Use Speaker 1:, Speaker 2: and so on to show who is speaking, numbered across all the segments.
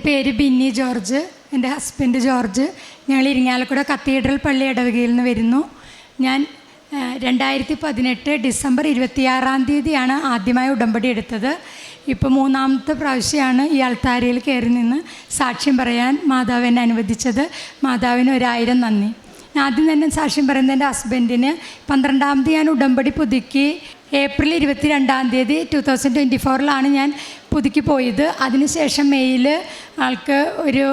Speaker 1: എന്റെ പേര് ബിന്നി ജോർജ് എന്റെ ഹസ്ബൻഡ് ജോർജ്. ഞങ്ങൾ ഇരിങ്ങാലക്കുട കത്തീഡ്രൽ പള്ളി ഇടവകയിൽ നിന്ന് വരുന്നു. ഞാൻ രണ്ടായിരത്തി പതിനെട്ട് ഡിസംബർ ഇരുപത്തിയാറാം തീയതിയാണ് ആദ്യമായി ഉടമ്പടി എടുത്തത്. ഇപ്പോൾ മൂന്നാമത്തെ പ്രാവശ്യമാണ് ഈ അൾത്താരയിൽ കയറി നിന്ന് സാക്ഷ്യം പറയാൻ മാതാവ് എന്നെ അനുവദിച്ചത്. മാതാവിന് ഒരായിരം നന്ദി. ഞാൻ ആദ്യം തന്നെ സാക്ഷ്യം പറയുന്നത് എന്റെ ഹസ്ബൻഡിന് പന്ത്രണ്ടാം തീയതി ഞാൻ ഉടമ്പടി പുതുക്കി. ഏപ്രിൽ ഇരുപത്തി രണ്ടാം തീയതി ടു തൗസൻഡ് ട്വന്റി ഫോറിലാണ് ഞാൻ പുതുക്കി പോയത് അതിനുശേഷം മെയ്യിൽ ആൾക്ക് ഒരു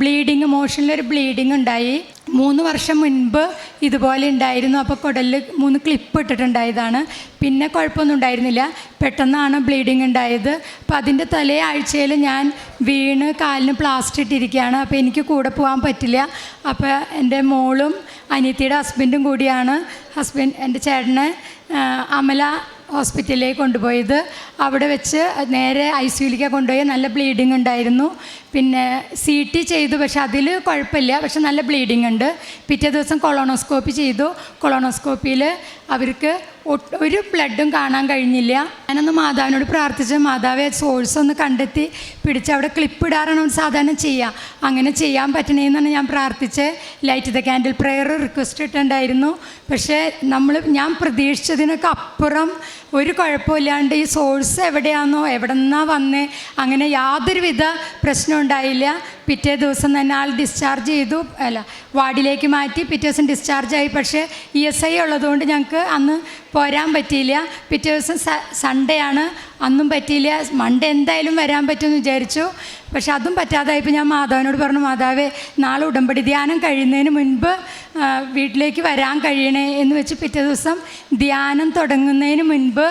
Speaker 1: ബ്ലീഡിങ് മോഷനിലൊരു ബ്ലീഡിങ് ഉണ്ടായി. മൂന്ന് വർഷം മുൻപ് ഇതുപോലെ ഉണ്ടായിരുന്നു. അപ്പോൾ കുടലിൽ മൂന്ന് ക്ലിപ്പ് ഇട്ടിട്ടുണ്ടായതാണ്. പിന്നെ കുഴപ്പമൊന്നും ഉണ്ടായിരുന്നില്ല. പെട്ടെന്നാണ് ബ്ലീഡിങ് ഉണ്ടായത്. അപ്പോൾ അതിന്റെ തലേ ആഴ്ചയിൽ ഞാൻ വീണ് കാലിന് പ്ലാസ്റ്റർ ഇട്ടിരിക്കുകയാണ്. അപ്പോൾ എനിക്ക് കൂടെ പോകാൻ പറ്റില്ല. അപ്പോൾ എന്റെ മോളും അനിയത്തിയുടെ ഹസ്ബൻഡും കൂടിയാണ്. ഹസ്ബൻഡ് എന്റെ ചേട്ടനെ അമല ഹോസ്പിറ്റലിലേക്ക് കൊണ്ടുപോയത്. അവിടെ വെച്ച് നേരെ ഐ സിയിലേക്ക് കൊണ്ടുപോയി. നല്ല ബ്ലീഡിങ് ഉണ്ടായിരുന്നു. പിന്നെ സി ടി ചെയ്തു. പക്ഷെ അതിൽ കുഴപ്പമില്ല. പക്ഷെ നല്ല ബ്ലീഡിങ് ഉണ്ട്. പിറ്റേ ദിവസം കൊളോണോസ്കോപ്പി ചെയ്തു. കൊളോണോസ്കോപ്പിയിൽ അവർക്ക് ഒരു ബ്ലഡും കാണാൻ കഴിഞ്ഞില്ല. ഞാനൊന്ന് മാതാവിനോട് പ്രാർത്ഥിച്ച് മാതാവെ സോഴ്സ് ഒന്ന് കണ്ടെത്തി പിടിച്ച് അവിടെ ക്ലിപ്പ് ഇടാറാണ് സാധാരണ ചെയ്യുക അങ്ങനെ ചെയ്യാൻ പറ്റണേന്നാണ് ഞാൻ പ്രാർത്ഥിച്ച്. Light the candle prayer request ഇട്ടുണ്ടായിരുന്നു പക്ഷേ നമ്മൾ ഞാൻ പ്രതീക്ഷിച്ചതിനൊക്കെ അപ്പുറം ഒരു കുഴപ്പമില്ലാണ്ട് ഈ സോഴ്സ് എവിടെയാണെന്നോ എവിടെ നിന്നാ വന്നേ അങ്ങനെ യാതൊരുവിധ പ്രശ്നം ഉണ്ടായില്ല. പിറ്റേ ദിവസം തന്നെ ആൾ ഡിസ്ചാർജ് ചെയ്തു. അല്ല വാർഡിലേക്ക് മാറ്റി പിറ്റേ ദിവസം ഡിസ്ചാർജ് ആയി. പക്ഷേ ഇ എസ് ഐ ഉള്ളതുകൊണ്ട് ഞങ്ങൾക്ക് അന്ന് പോരാൻ പറ്റിയില്ല. പിറ്റേ ദിവസം സൺഡേ ആണ്. അന്നും പറ്റിയില്ല. മൺഡേ എന്തായാലും വരാൻ പറ്റുമെന്ന് വിചാരിച്ചു. പക്ഷെ അതും പറ്റാതായപ്പോൾ ഞാൻ മാതാവിനോട് പറഞ്ഞു മാതാവേ നാളെ ഉടമ്പടി ധ്യാനം കഴിയുന്നതിന് മുൻപ് വീട്ടിലേക്ക് വരാൻ കഴിയണേ എന്ന് വെച്ച് പിറ്റേ ദിവസം ധ്യാനം തുടങ്ങുന്നതിന് മുൻപ്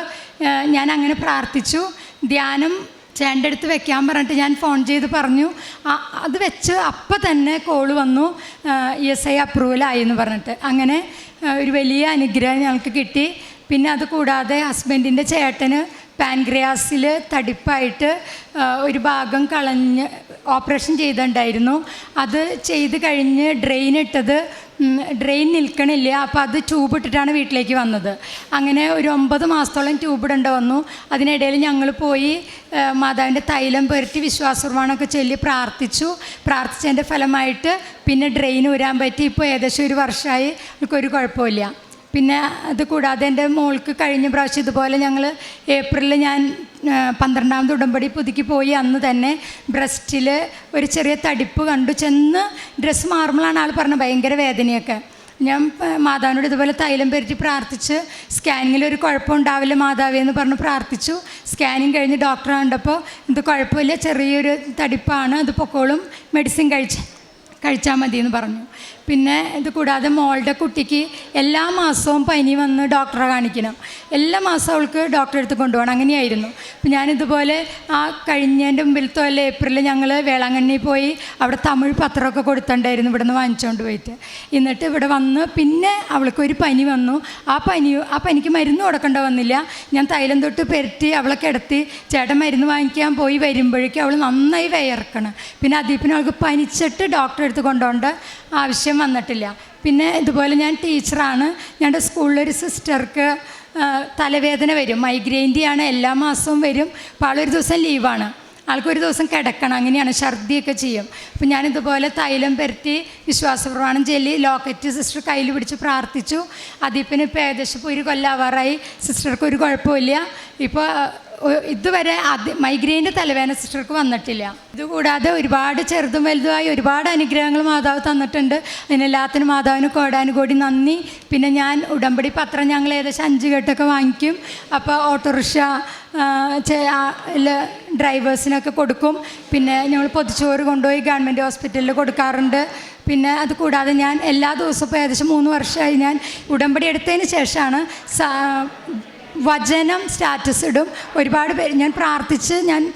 Speaker 1: ഞാൻ അങ്ങനെ പ്രാർത്ഥിച്ചു. ധ്യാനം ചേട്ടന്റെ അടുത്ത് വെക്കാൻ പറഞ്ഞിട്ട് ഞാൻ ഫോൺ ചെയ്ത് പറഞ്ഞു. അത് വെച്ച് അപ്പം തന്നെ കോൾ വന്നു. ഇ എസ് ഐ അപ്രൂവലായി എന്ന് പറഞ്ഞിട്ട്. അങ്ങനെ ഒരു വലിയ അനുഗ്രഹം ഞങ്ങൾക്ക് കിട്ടി. പിന്നെ അത് കൂടാതെ ഹസ്ബൻഡിന്റെ ചേട്ടന് പാൻക്രിയാസിൽ തടിപ്പായിട്ട് ഒരു ഭാഗം കളഞ്ഞ് ഓപ്പറേഷൻ ചെയ്തിട്ടുണ്ടായിരുന്നു. അത് ചെയ്ത് കഴിഞ്ഞ് ഡ്രെയിൻ ഇട്ടത് ഡ്രെയിൻ നിൽക്കണില്ല അപ്പോൾ അത് ട്യൂബ് ഇട്ടിട്ടാണ് വീട്ടിലേക്ക് വന്നത്. അങ്ങനെ ഒരു ഒമ്പത് മാസത്തോളം ട്യൂബ് ഇടേണ്ട വന്നു. അതിനിടയിൽ ഞങ്ങൾ പോയി മാതാവിന്റെ തൈലം പുരട്ടി വിശ്വാസർമാണൊക്കെ ചൊല്ലി പ്രാർത്ഥിച്ചു. പ്രാർത്ഥിച്ചതിന്റെ ഫലമായിട്ട് പിന്നെ ഡ്രെയിൻ ഊരാൻ പറ്റി. ഇപ്പോൾ ഏകദേശം ഒരു വർഷമായി ഒരു കുഴപ്പമില്ല. പിന്നെ അത് കൂടാതെ എന്റെ മോൾക്ക് കഴിഞ്ഞ പ്രാവശ്യം ഇതുപോലെ ഞങ്ങൾ ഏപ്രിലിൽ ഞാൻ പന്ത്രണ്ടാമത് ഉടമ്പടി പുതുക്കി പോയി. അന്ന് തന്നെ ബ്രസ്റ്റിൽ ഒരു ചെറിയ തടിപ്പ് കണ്ടു. ചെന്ന് ഡ്രസ്സ് മാറുമ്പോഴാണ് ആൾ പറഞ്ഞത് ഭയങ്കര വേദനയൊക്കെ. ഞാൻ മാതാവിനോട് ഇതുപോലെ തൈലം പെരുത്തി പ്രാർത്ഥിച്ച് സ്കാനിങ്ങിൽ ഒരു കുഴപ്പമുണ്ടാവില്ല മാതാവി എന്ന് പറഞ്ഞ് പ്രാർത്ഥിച്ചു. സ്കാനിങ് കഴിഞ്ഞ് ഡോക്ടറെ കണ്ടപ്പോൾ ഇത് കുഴപ്പമില്ല ചെറിയൊരു തടിപ്പാണ് അത് പൊക്കോളും മെഡിസിൻ കഴിച്ച്. കഴിച്ചാൽ മതി എന്ന് പറഞ്ഞു. പിന്നെ ഇത് കൂടാതെ മോളുടെ കുട്ടിക്ക് എല്ലാ മാസവും പനി വന്ന് ഡോക്ടറെ കാണിക്കണം. എല്ലാ മാസവും അവൾക്ക് ഡോക്ടറെ അടുത്ത് കൊണ്ടുപോകണം. അങ്ങനെയായിരുന്നു. അപ്പം ഞാനിതുപോലെ ആ കഴിഞ്ഞതിന്റെ മുമ്പിലത്തെ അല്ല ഏപ്രിലിൽ ഞങ്ങൾ വേളാങ്കണ്ണി പോയി അവിടെ തമിഴ് പത്രമൊക്കെ കൊടുത്തിട്ടുണ്ടായിരുന്നു ഇവിടെ നിന്ന് വാങ്ങിച്ചുകൊണ്ട് പോയിട്ട്. എന്നിട്ട് ഇവിടെ വന്ന് പിന്നെ അവൾക്ക് ഒരു പനി വന്നു. ആ പനി ആ പനിക്ക് മരുന്ന് കൊടുക്കേണ്ട വന്നില്ല. ഞാൻ തൈലം തൊട്ട് പെരട്ടി അവളെ കിടത്തി ചേട്ടൻ മരുന്ന് വാങ്ങിക്കാൻ പോയി വരുമ്പോഴേക്കും അവൾ നന്നായി വയർക്കണം. പിന്നെ അതിൽ പിന്നെ അവൾക്ക് പനിച്ചിട്ട് ഡോക്ടറെ അടുത്ത് കൊണ്ടുപോകേണ്ട ആവശ്യം വന്നിട്ടില്ല. പിന്നെ ഇതുപോലെ ഞാൻ ടീച്ചറാണ്. ഞങ്ങളുടെ സ്കൂളിലൊരു സിസ്റ്റർക്ക് തലവേദന വരും. മൈഗ്രെയിന്റെയാണ് എല്ലാ മാസവും വരും. അപ്പോൾ ആളൊരു ദിവസം ലീവാണ്. ആൾക്കൊരു ദിവസം കിടക്കണം. അങ്ങനെയാണ് ഛർദിയൊക്കെ ചെയ്യും. അപ്പം ഞാനിതുപോലെ തൈലം പെരട്ടി വിശ്വാസപ്രമാണം ചൊല്ലി ലോക്കറ്റ് സിസ്റ്റർ കയ്യിൽ പിടിച്ച് പ്രാർത്ഥിച്ചു. അതിപ്പിന് ഇപ്പോൾ ഏകദേശം ഇപ്പോൾ ഒരു കൊല്ലാവാറായി. സിസ്റ്റർക്ക് ഒരു കുഴപ്പമില്ല ഇപ്പോൾ ഇതുവരെ അത് മൈഗ്രെയിന്റെ തലവേദന സിസ്റ്റർക്ക് വന്നിട്ടില്ല. ഇതുകൂടാതെ ഒരുപാട് ചെറുതും വലുതുമായി ഒരുപാട് അനുഗ്രഹങ്ങൾ മാതാവ് തന്നിട്ടുണ്ട്. അതിനെല്ലാത്തിനും മാതാവിന് കോടാനുകോടി നന്ദി. പിന്നെ ഞാൻ ഉടമ്പടി പത്രം ഞങ്ങൾ ഏകദേശം അഞ്ച് കെട്ടൊക്കെ വാങ്ങിക്കും. അപ്പോൾ ഓട്ടോറിക്ഷ ഡ്രൈവേഴ്സിനൊക്കെ കൊടുക്കും. പിന്നെ ഞങ്ങൾ പൊതിച്ചോറ് കൊണ്ടുപോയി ഗവൺമെന്റ് ഹോസ്പിറ്റലിൽ കൊടുക്കാറുണ്ട്. പിന്നെ അത് കൂടാതെ ഞാൻ എല്ലാ ദിവസവും ഏകദേശം മൂന്ന് വർഷമായി ഞാൻ ഉടമ്പടി എടുത്തതിന് ശേഷമാണ് വചനം സ്റ്റാറ്റസ് ഇടും. ഒരുപാട് പേര് ഞാൻ പ്രാർത്ഥിച്ച് ഞാൻ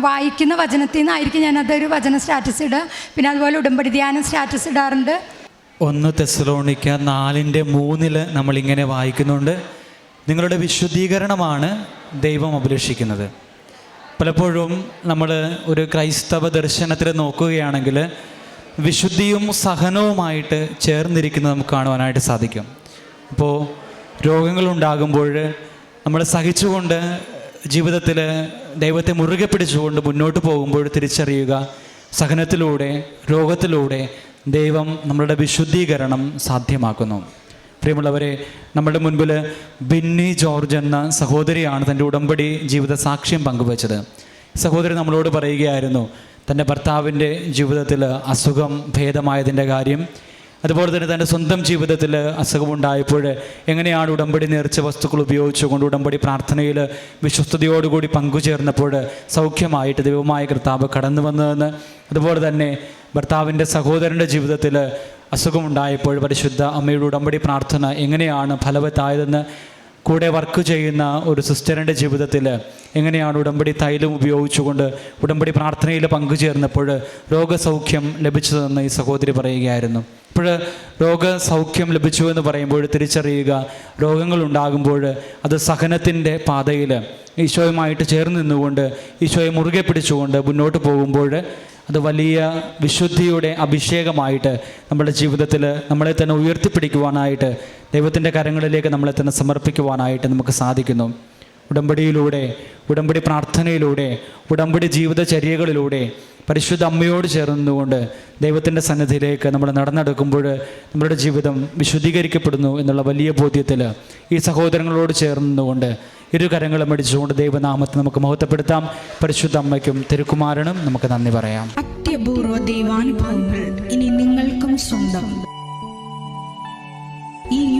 Speaker 1: വായിക്കുന്ന വചനത്തിൽ നിന്നായിരിക്കും ഞാൻ അതൊരു വചന സ്റ്റാറ്റസ് ഇടുക. പിന്നെ അതുപോലെ ഉടമ്പടി ധ്യാനം സ്റ്റാറ്റസ് ഇടാറുണ്ട്.
Speaker 2: ഒന്ന് തെസലോണിക്ക നാലിന്റെ മൂന്നിൽ നമ്മളിങ്ങനെ വായിക്കുന്നുണ്ട്. നിങ്ങളുടെ വിശുദ്ധീകരണമാണ് ദൈവം അഭിലഷിക്കുന്നത്. പലപ്പോഴും നമ്മൾ ഒരു ക്രൈസ്തവ ദർശനത്തിൽ നോക്കുകയാണെങ്കിൽ വിശുദ്ധിയും സഹനവുമായിട്ട് ചേർന്നിരിക്കുന്നത് നമുക്ക് കാണുവാനായിട്ട് സാധിക്കും. അപ്പോൾ രോഗങ്ങളുണ്ടാകുമ്പോൾ നമ്മൾ സഹിച്ചുകൊണ്ട് ജീവിതത്തിൽ ദൈവത്തെ മുറുകെ പിടിച്ചുകൊണ്ട് മുന്നോട്ട് പോകുമ്പോൾ തിരിച്ചറിയുക സഹനത്തിലൂടെ രോഗത്തിലൂടെ ദൈവം നമ്മളുടെ വിശുദ്ധീകരണം സാധ്യമാക്കുന്നു. പ്രിയമുള്ളവരെ നമ്മുടെ മുൻപിൽ ബിന്നി ജോർജ് എന്ന സഹോദരിയാണ് തന്റെ ഉടമ്പടി ജീവിത സാക്ഷ്യം പങ്കുവച്ചത്. സഹോദരി നമ്മളോട് പറയുകയായിരുന്നു തന്റെ ഭർത്താവിന്റെ ജീവിതത്തിൽ അസുഖം ഭേദമായതിന്റെ കാര്യം അതുപോലെ തന്നെ തന്റെ സ്വന്തം ജീവിതത്തിൽ അസുഖമുണ്ടായപ്പോൾ എങ്ങനെയാണ് ഉടമ്പടി നേർച്ച വസ്തുക്കൾ ഉപയോഗിച്ചുകൊണ്ട് ഉടമ്പടി പ്രാർത്ഥനയിൽ വിശ്വസ്തയോടുകൂടി പങ്കുചേർന്നപ്പോൾ സൗഖ്യമായിട്ട് ദൈവമായ കർത്താവ് കടന്നു വന്നതെന്ന് അതുപോലെ തന്നെ ഭർത്താവിന്റെ സഹോദരന്റെ ജീവിതത്തിൽ അസുഖമുണ്ടായപ്പോൾ പരിശുദ്ധ അമ്മയുടെ ഉടമ്പടി പ്രാർത്ഥന എങ്ങനെയാണ് ഫലവത്തായതെന്ന് കൂടെ വർക്ക് ചെയ്യുന്ന ഒരു സിസ്റ്ററിന്റെ ജീവിതത്തിൽ എങ്ങനെയാണ് ഉടമ്പടി തൈലം ഉപയോഗിച്ചുകൊണ്ട് ഉടമ്പടി പ്രാർത്ഥനയിൽ പങ്കുചേർന്നപ്പോൾ രോഗസൗഖ്യം ലഭിച്ചതെന്ന് ഈ സഹോദരി പറയുകയായിരുന്നു. ഇപ്പോൾ രോഗസൗഖ്യം ലഭിച്ചു എന്ന് പറയുമ്പോൾ തിരിച്ചറിയുക രോഗങ്ങൾ ഉണ്ടാകുമ്പോൾ അത് സഹനത്തിന്റെ പാതയിൽ ഈശോയുമായിട്ട് ചേർന്ന് നിന്നുകൊണ്ട് ഈശോയെ മുറുകെ പിടിച്ചുകൊണ്ട് മുന്നോട്ട് പോകുമ്പോൾ അത് വലിയ വിശുദ്ധിയുടെ അഭിഷേകമായിട്ട് നമ്മുടെ ജീവിതത്തിൽ നമ്മളെ തന്നെ ഉയർത്തിപ്പിടിക്കുവാനായിട്ട് ദൈവത്തിന്റെ കരങ്ങളിലേക്ക് നമ്മളെ തന്നെ സമർപ്പിക്കുവാനായിട്ട് നമുക്ക് സാധിക്കുന്നു. ഉടമ്പടിയിലൂടെ ഉടമ്പടി പ്രാർത്ഥനയിലൂടെ ഉടമ്പടി ജീവിതചര്യകളിലൂടെ പരിശുദ്ധ അമ്മയോട് ചേർന്നുകൊണ്ട് ദൈവത്തിന്റെ സന്നിധിയിലേക്ക് നമ്മൾ നടന്നെടുക്കുമ്പോൾ നമ്മുടെ ജീവിതം വിശുദ്ധീകരിക്കപ്പെടുന്നു എന്നുള്ള വലിയ ബോധ്യത്തിൽ ഈ സഹോദരങ്ങളോട് ചേർന്നുകൊണ്ട് ഇരു കരങ്ങളും അടിച്ചുകൊണ്ട് ദൈവനാമത്തെ നമുക്ക് മഹത്വപ്പെടുത്താം. പരിശുദ്ധ അമ്മയ്ക്കും തിരുക്കുമാരനും നമുക്ക് നന്ദി പറയാം.
Speaker 3: അത്യപൂർവ ദൈവാനുഭവങ്ങൾ ഇനി നിങ്ങൾക്കും സ്വന്തം. ഈ